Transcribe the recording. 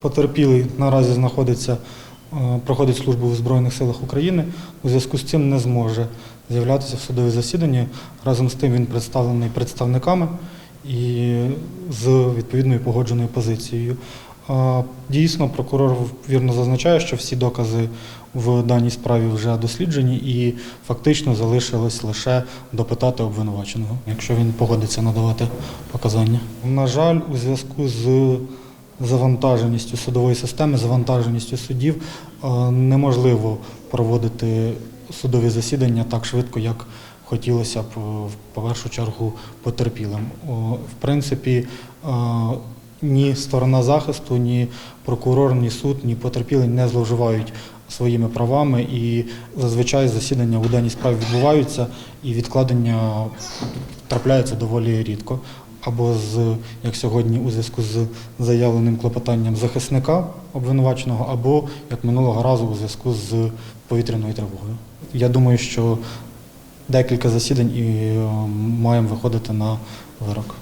Потерпілий наразі знаходиться, е, проходить службу в Збройних силах України. У зв'язку з цим не зможе з'являтися в судові засіданні. Разом з тим він представлений представниками і з відповідною погодженою позицією. Дійсно, прокурор вірно зазначає, що всі докази в даній справі вже досліджені і фактично залишилось лише допитати обвинуваченого, якщо він погодиться надавати показання. На жаль, у зв'язку з завантаженістю судової системи, завантаженістю судів е, неможливо проводити судові засідання так швидко, як хотілося б е, в першу чергу потерпілим. В принципі, е, ні сторона захисту, ні прокурор, ні суд, ні потерпілий не зловживають своїми правами, і зазвичай засідання у даній справі відбуваються, і відкладення трапляється доволі рідко. Або з як сьогодні, у зв'язку з заявленим клопотанням захисника обвинуваченого, або як минулого разу у зв'язку з повітряною тривогою. Я думаю, що декілька засідань і е, маємо виходити на вирок.